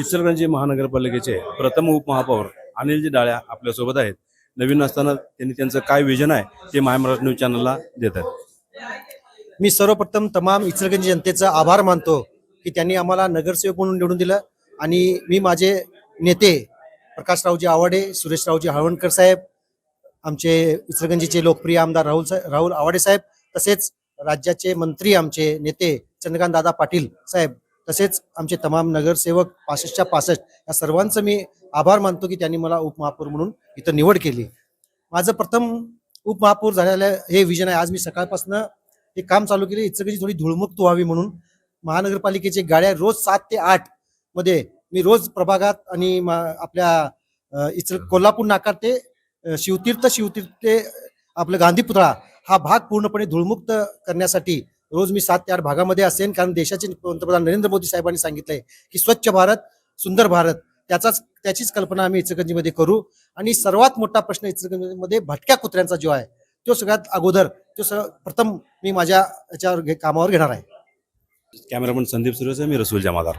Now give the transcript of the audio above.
इचलकरंजी महानगरपालिकेचे प्रथम उपमहापौर अनिलजी डाळ्या आपल्यासोबत आहेत. नवीन असताना त्यांनी त्यांचं काय विजन आहे ते माय न्यूज चॅनलला देत आहेत. मी सर्वप्रथम तमाम इचलकरंजी जनतेचा आभार मानतो की त्यांनी आम्हाला नगरसेवक म्हणून निवडून दिलं आणि मी माझे नेते प्रकाशरावजी आवाडे सुरेशरावजी हळवणकर साहेब आमचे इचलगंजीचे लोकप्रिय आमदार राहुल साहेब राहुल आवाडे साहेब तसेच राज्याचे मंत्री आमचे नेते चंद्रकांत दादा पाटील साहेब तसेच आमचे तमाम नगरसेवक पासष्टच्या पासष्ट या सर्वांचं मी आभार मानतो की त्यांनी मला उपमहापौर म्हणून इथं निवड केली. माझं प्रथम उपमहापौर झालेलं हे विजन आहे. आज मी सकाळपासून हे काम चालू केले. इचलकरंजी थोडी धुळमुक्त व्हावी म्हणून महानगरपालिकेचे गाड्या रोज सात ते आठमध्ये मी रोज प्रभागात आणि मा- आपल्या इचल कोल्हापूर नाकार ते शिवतीर्थ शिवतीर्थ ते आपलं गांधी पुतळा हा भाग पूर्णपणे धुळमुक्त करण्यासाठी रोज मी सात ते आठ भागामध्ये असेन कारण देशाचे पंतप्रधान नरेंद्र मोदी साहेबांनी सांगितलंय की स्वच्छ भारत सुंदर भारत त्याचाच त्याचीच कल्पना आम्ही इचलकरंजीमध्ये करू. आणि सर्वात मोठा प्रश्न इचलकरंजीमध्ये भटक्या कुत्र्यांचा जो आहे तो सगळ्यात अगोदर तो सगळं प्रथम मी माझ्या याच्यावर घे- कामावर घेणार आहे. कॅमेरामन संदीप सुरेश मी रसूल जमादार.